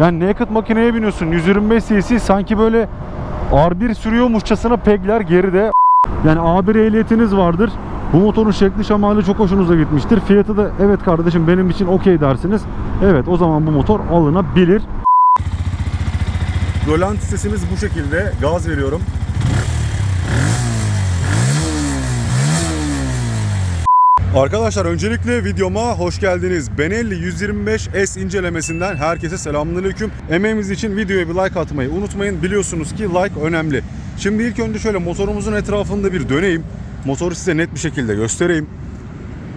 Yani naked makineye biniyorsun 125 cc sanki böyle R1 sürüyormuşçasına pegler geride. Yani A1 ehliyetiniz vardır. Bu motorun şekli şemali çok hoşunuza gitmiştir. Fiyatı da evet kardeşim benim için okey dersiniz. Evet o zaman bu motor alınabilir. Rölanti sesimiz bu şekilde. Gaz veriyorum. Arkadaşlar öncelikle videoma hoş geldiniz. Benelli 125 S incelemesinden herkese selamünaleyküm. Emeğimiz için videoya bir like atmayı unutmayın. Biliyorsunuz ki like önemli. Şimdi ilk önce şöyle motorumuzun etrafında bir döneyim. Motoru size net bir şekilde göstereyim.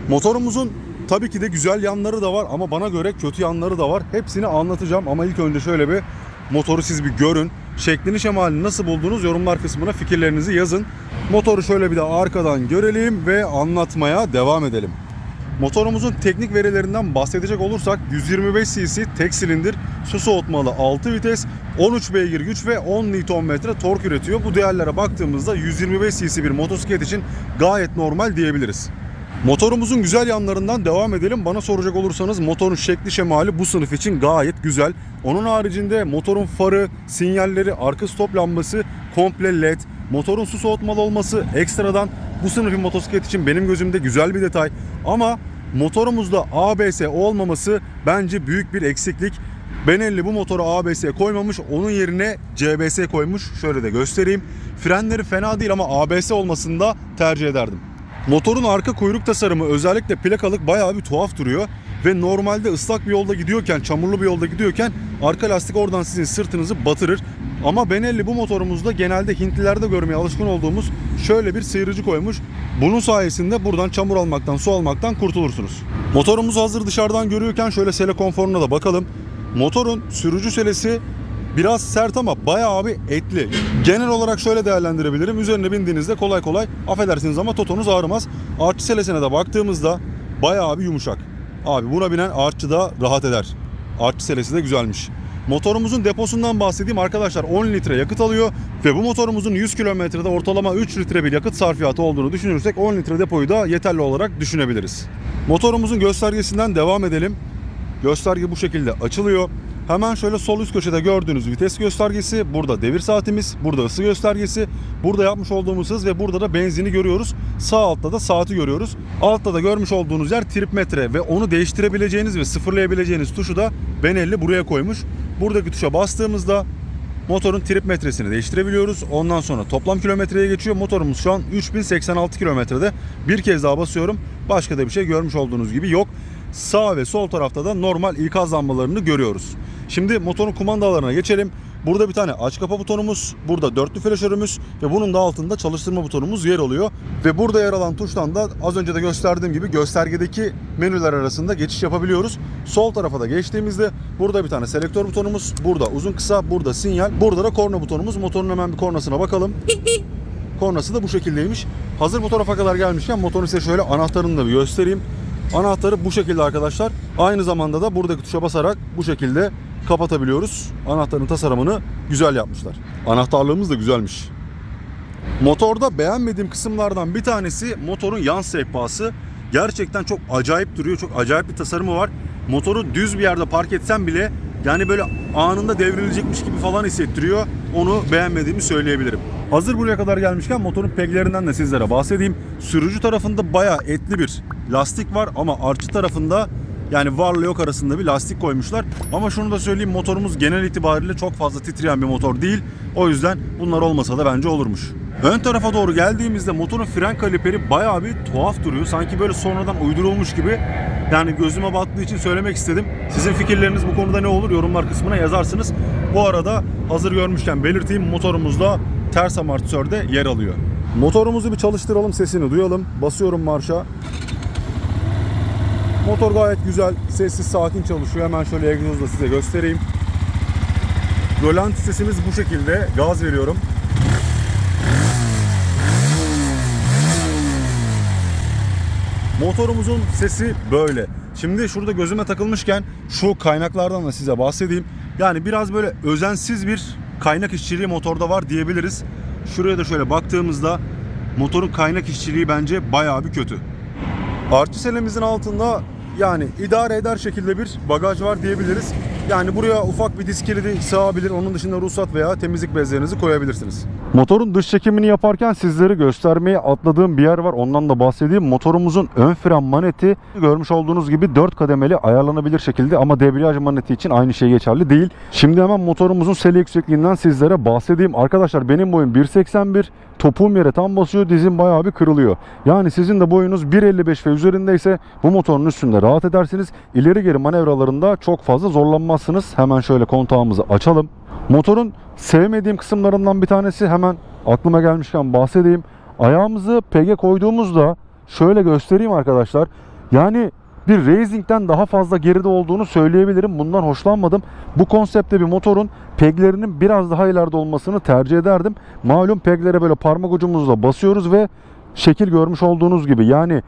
Motorumuzun tabii ki de güzel yanları da var ama bana göre kötü yanları da var. Hepsini anlatacağım ama ilk önce şöyle bir motoru siz bir görün. Şeklini şemalini nasıl buldunuz yorumlar kısmına fikirlerinizi yazın. Motoru şöyle bir de arkadan görelim ve anlatmaya devam edelim. Motorumuzun teknik verilerinden bahsedecek olursak 125 cc tek silindir, su soğutmalı 6 vites, 13 beygir güç ve 10 Nm tork üretiyor. Bu değerlere baktığımızda 125 cc bir motosiklet için gayet normal diyebiliriz. Motorumuzun güzel yanlarından devam edelim. Bana soracak olursanız motorun şekli şemali bu sınıf için gayet güzel. Onun haricinde motorun farı, sinyalleri, arka stop lambası komple led. Motorun su soğutmalı olması ekstradan bu sınıf bir motosiklet için benim gözümde güzel bir detay. Ama motorumuzda ABS olmaması bence büyük bir eksiklik. Benelli bu motora ABS koymamış. Onun yerine CBS koymuş. Şöyle de göstereyim. Frenleri fena değil ama ABS olmasını da tercih ederdim. Motorun arka kuyruk tasarımı özellikle plakalık bayağı bir tuhaf duruyor. Ve normalde ıslak bir yolda gidiyorken, çamurlu bir yolda gidiyorken arka lastik oradan sizin sırtınızı batırır. Ama Benelli bu motorumuzda genelde Hintlilerde görmeye alışkın olduğumuz şöyle bir sıyırıcı koymuş. Bunun sayesinde buradan çamur almaktan, su almaktan kurtulursunuz. Motorumuzu hazır dışarıdan görüyorken şöyle sele konforuna da bakalım. Motorun sürücü selesi biraz sert ama bayağı bir etli. Genel olarak şöyle değerlendirebilirim. Üzerine bindiğinizde kolay kolay affedersiniz ama totonuz ağrımaz. Artçı selesine de baktığımızda bayağı bir yumuşak. Abi buna binen artçı da rahat eder. Artçı selesi de güzelmiş. Motorumuzun deposundan bahsedeyim arkadaşlar 10 litre yakıt alıyor ve bu motorumuzun 100 kilometrede ortalama 3 litre bir yakıt sarfiyatı olduğunu düşünürsek 10 litre depoyu da yeterli olarak düşünebiliriz. Motorumuzun göstergesinden devam edelim. Gösterge bu şekilde açılıyor. Hemen şöyle sol üst köşede gördüğünüz vites göstergesi, burada devir saatimiz, burada ısı göstergesi, burada yapmış olduğumuz hız ve burada da benzini görüyoruz. Sağ altta da saati görüyoruz. Altta da görmüş olduğunuz yer trip metre ve onu değiştirebileceğiniz ve sıfırlayabileceğiniz tuşu da Benelli buraya koymuş. Buradaki tuşa bastığımızda motorun trip metresini değiştirebiliyoruz. Ondan sonra toplam kilometreye geçiyor. Motorumuz şu an 3086 kilometrede. Bir kez daha basıyorum. Başka da bir şey görmüş olduğunuz gibi yok. Sağ ve sol tarafta da normal ikaz lambalarını görüyoruz. Şimdi motorun kumandalarına geçelim. Burada bir tane aç kapa butonumuz, burada dörtlü flaşörümüz ve bunun da altında çalıştırma butonumuz yer alıyor. Ve burada yer alan tuştan da az önce de gösterdiğim gibi göstergedeki menüler arasında geçiş yapabiliyoruz. Sol tarafa da geçtiğimizde burada bir tane selektör butonumuz, burada uzun kısa, burada sinyal, burada da korna butonumuz. Motorun hemen bir kornasına bakalım. Kornası da bu şekildeymiş. Hazır bu tarafa kadar gelmişken motorun size şöyle anahtarını da bir göstereyim. Anahtarı bu şekilde arkadaşlar. Aynı zamanda da buradaki tuşa basarak bu şekilde kapatabiliyoruz. Anahtarın tasarımını güzel yapmışlar. Anahtarlığımız da güzelmiş. Motorda beğenmediğim kısımlardan bir tanesi motorun yan sehpası. Gerçekten çok acayip duruyor. Çok acayip bir tasarımı var. Motoru düz bir yerde park etsem bile yani böyle anında devrilecekmiş gibi falan hissettiriyor. Onu beğenmediğimi söyleyebilirim. Hazır buraya kadar gelmişken motorun peglerinden de sizlere bahsedeyim. Sürücü tarafında bayağı etli bir lastik var ama artçı tarafında yani varla yok arasında bir lastik koymuşlar. Ama şunu da söyleyeyim motorumuz genel itibariyle çok fazla titreyen bir motor değil. O yüzden bunlar olmasa da bence olurmuş. Ön tarafa doğru geldiğimizde motorun fren kaliperi bayağı bir tuhaf duruyor. Sanki böyle sonradan uydurulmuş gibi. Yani gözüme battığı için söylemek istedim. Sizin fikirleriniz bu konuda ne olur yorumlar kısmına yazarsınız. Bu arada hazır görmüşken belirteyim motorumuzda ters amortisörde yer alıyor. Motorumuzu bir çalıştıralım sesini duyalım. Basıyorum marşa. Motor gayet güzel, sessiz, sakin çalışıyor. Hemen şöyle egzozla size göstereyim. Rölanti sesimiz bu şekilde. Gaz veriyorum. Motorumuzun sesi böyle. Şimdi şurada gözüme takılmışken şu kaynaklardan da size bahsedeyim. Yani biraz böyle özensiz bir kaynak işçiliği motorda var diyebiliriz. Şuraya da şöyle baktığımızda motorun kaynak işçiliği bence bayağı bir kötü. Artçı selemizin altında yani idare eder şekilde bir bagaj var diyebiliriz. Yani buraya ufak bir disk kilidi sığabilir. Onun dışında ruhsat veya temizlik bezlerinizi koyabilirsiniz. Motorun dış çekimini yaparken sizlere göstermeye atladığım bir yer var. Ondan da bahsedeyim. Motorumuzun ön fren maneti görmüş olduğunuz gibi 4 kademeli ayarlanabilir şekilde ama debriyaj maneti için aynı şey geçerli değil. Şimdi hemen motorumuzun sele yüksekliğinden sizlere bahsedeyim. Arkadaşlar benim boyum 1.81. Topuğum yere tam basıyor, dizim bayağı bir kırılıyor. Yani sizin de boyunuz 1.55 ve üzerindeyse bu motorun üstünde rahat edersiniz. İleri geri manevralarında çok fazla zorlanmazsınız. Hemen şöyle kontağımızı açalım. Motorun sevmediğim kısımlarından bir tanesi hemen aklıma gelmişken bahsedeyim. Ayağımızı PG koyduğumuzda şöyle göstereyim arkadaşlar. Yani bir racing'den daha fazla geride olduğunu söyleyebilirim. Bundan hoşlanmadım. Bu konsepte bir motorun peglerinin biraz daha ileride olmasını tercih ederdim. Malum peglere böyle parmak ucumuzla basıyoruz ve şekil görmüş olduğunuz gibi yani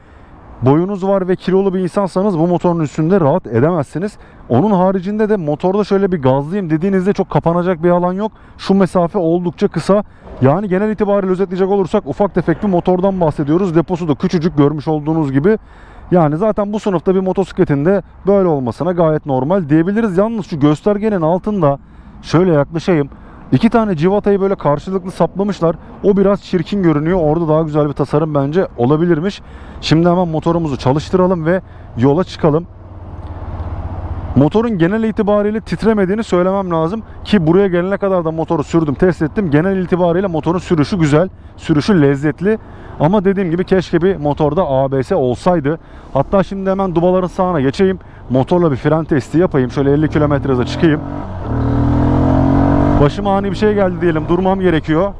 boyunuz var ve kilolu bir insansanız bu motorun üstünde rahat edemezsiniz. Onun haricinde de motorda şöyle bir gazlayayım dediğinizde çok kapanacak bir alan yok. Şu mesafe oldukça kısa. Yani genel itibariyle özetleyecek olursak ufak tefek bir motordan bahsediyoruz. Deposu da küçücük görmüş olduğunuz gibi. Yani zaten bu sınıfta bir motosikletinde böyle olmasına gayet normal diyebiliriz. Yalnız şu göstergenin altında şöyle yaklaşayım. İki tane civatayı böyle karşılıklı saplamışlar. O biraz çirkin görünüyor. Orada daha güzel bir tasarım bence olabilirmiş. Şimdi hemen motorumuzu çalıştıralım ve yola çıkalım. Motorun genel itibariyle titremediğini söylemem lazım ki buraya gelene kadar da motoru sürdüm, test ettim. Genel itibariyle motorun sürüşü güzel, sürüşü lezzetli. Ama dediğim gibi keşke bir motorda ABS olsaydı. Hatta şimdi hemen dubaların sağına geçeyim. Motorla bir fren testi yapayım. Şöyle 50 km hıza çıkayım. Başıma ani bir şey geldi diyelim. Durmam gerekiyor.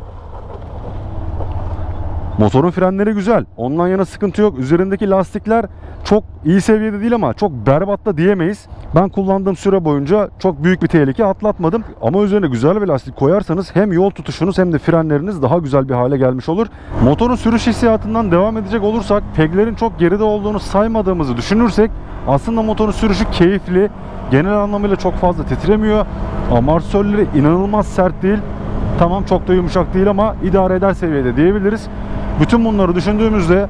Motorun frenleri güzel. Ondan yana sıkıntı yok. Üzerindeki lastikler çok iyi seviyede değil ama çok berbat da diyemeyiz. Ben kullandığım süre boyunca çok büyük bir tehlike atlatmadım. Ama üzerine güzel bir lastik koyarsanız hem yol tutuşunuz hem de frenleriniz daha güzel bir hale gelmiş olur. Motorun sürüş hissiyatından devam edecek olursak peglerin çok geride olduğunu saymadığımızı düşünürsek aslında motorun sürüşü keyifli. Genel anlamıyla çok fazla titremiyor. Amortisörleri inanılmaz sert değil. Tamam çok da yumuşak değil ama idare eder seviyede diyebiliriz. Bütün bunları düşündüğümüzde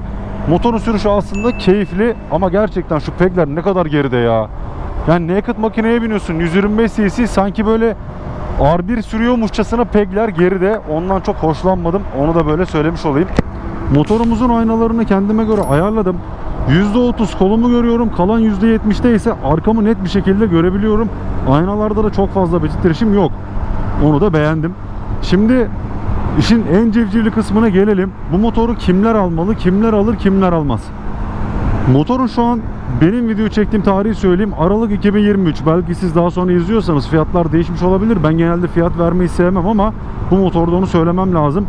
motorun sürüşü aslında keyifli ama gerçekten şu pegler ne kadar geride ya. Yani naked makineye biniyorsun 125 cc sanki böyle R1 sürüyormuşçasına pegler geride. Ondan çok hoşlanmadım. Onu da böyle söylemiş olayım. Motorumuzun aynalarını kendime göre ayarladım. %30 kolumu görüyorum. Kalan %70'te ise arkamı net bir şekilde görebiliyorum. Aynalarda da çok fazla bir titreşim yok. Onu da beğendim. Şimdi işin en civcivli kısmına gelelim. Bu motoru kimler almalı, kimler alır, kimler almaz? Motorun şu an benim video çektiğim tarihi söyleyeyim. Aralık 2023. Belki siz daha sonra izliyorsanız fiyatlar değişmiş olabilir. Ben genelde fiyat vermeyi sevmem ama bu motorda onu söylemem lazım.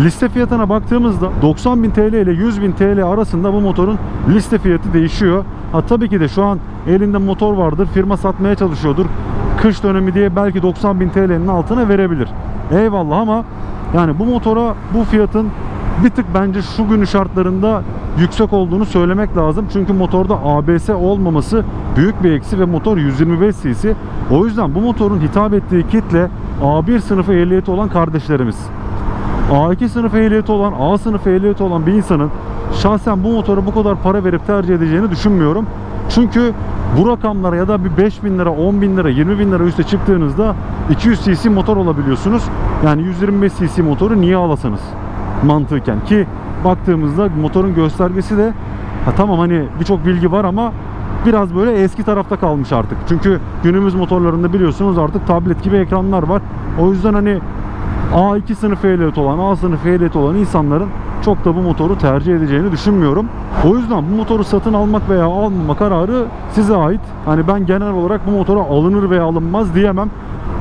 Liste fiyatına baktığımızda 90.000 TL ile 100.000 TL arasında bu motorun liste fiyatı değişiyor. Ha tabii ki de şu an elinde motor vardır. Firma satmaya çalışıyordur. Kış dönemi diye belki 90.000 TL'nin altına verebilir. Eyvallah ama yani bu motora bu fiyatın bir tık bence şu günü şartlarında yüksek olduğunu söylemek lazım. Çünkü motorda ABS olmaması büyük bir eksi ve motor 125 cc. O yüzden bu motorun hitap ettiği kitle A1 sınıfı ehliyeti olan kardeşlerimiz. A2 sınıfı ehliyeti olan, A sınıfı ehliyeti olan bir insanın şahsen bu motora bu kadar para verip tercih edeceğini düşünmüyorum. Çünkü bu rakamlara ya da bir 5 bin lira, 10 bin lira, 20 bin lira üste çıktığınızda 200 cc motor olabiliyorsunuz. Yani 125 cc motoru niye alasınız? Mantıken ki baktığımızda motorun göstergesi de ha tamam hani birçok bilgi var ama biraz böyle eski tarafta kalmış artık. Çünkü günümüz motorlarında biliyorsunuz artık tablet gibi ekranlar var. O yüzden hani A2 sınıf ehliyet olan, A sınıf ehliyet olan insanların çok da bu motoru tercih edeceğini düşünmüyorum. O yüzden bu motoru satın almak veya almama kararı size ait. Hani ben genel olarak bu motora alınır veya alınmaz diyemem.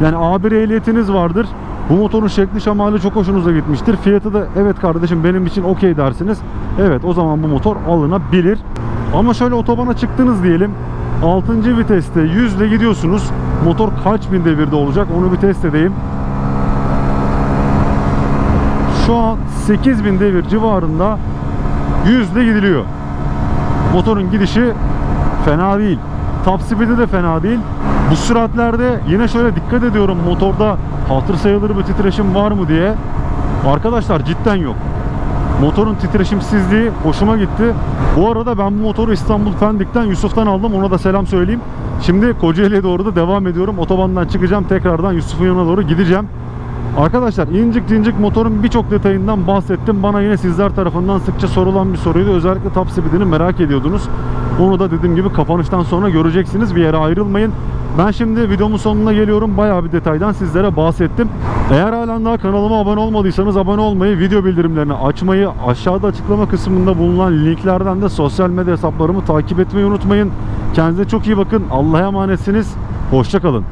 Yani A1 ehliyetiniz vardır. Bu motorun şekli şemali çok hoşunuza gitmiştir. Fiyatı da evet kardeşim benim için okey dersiniz. Evet o zaman bu motor alınabilir. Ama şöyle otobana çıktınız diyelim. 6. viteste 100 ile gidiyorsunuz. Motor kaç bin devirde olacak onu bir test edeyim. Şu an 8000 devir civarında 100 ile gidiliyor. Motorun gidişi fena değil. Top speed'i de fena değil. Bu süratlerde yine şöyle dikkat ediyorum motorda hatır sayılır bir titreşim var mı diye. Arkadaşlar cidden yok. Motorun titreşimsizliği hoşuma gitti. Bu arada ben bu motoru İstanbul Pendik'ten Yusuf'tan aldım. Ona da selam söyleyeyim. Şimdi Kocaeli'ye doğru da devam ediyorum. Otobandan çıkacağım. Tekrardan Yusuf'un yanına doğru gideceğim. Arkadaşlar incik cincik motorun birçok detayından bahsettim. Bana yine sizler tarafından sıkça sorulan bir soruydu. Özellikle top speedini merak ediyordunuz. Onu da dediğim gibi kapanıştan sonra göreceksiniz. Bir yere ayrılmayın. Ben şimdi videomun sonuna geliyorum. Bayağı bir detaydan sizlere bahsettim. Eğer halen daha kanalıma abone olmadıysanız abone olmayı, video bildirimlerini açmayı, aşağıda açıklama kısmında bulunan linklerden de sosyal medya hesaplarımı takip etmeyi unutmayın. Kendinize çok iyi bakın. Allah'a emanetsiniz. Hoşçakalın.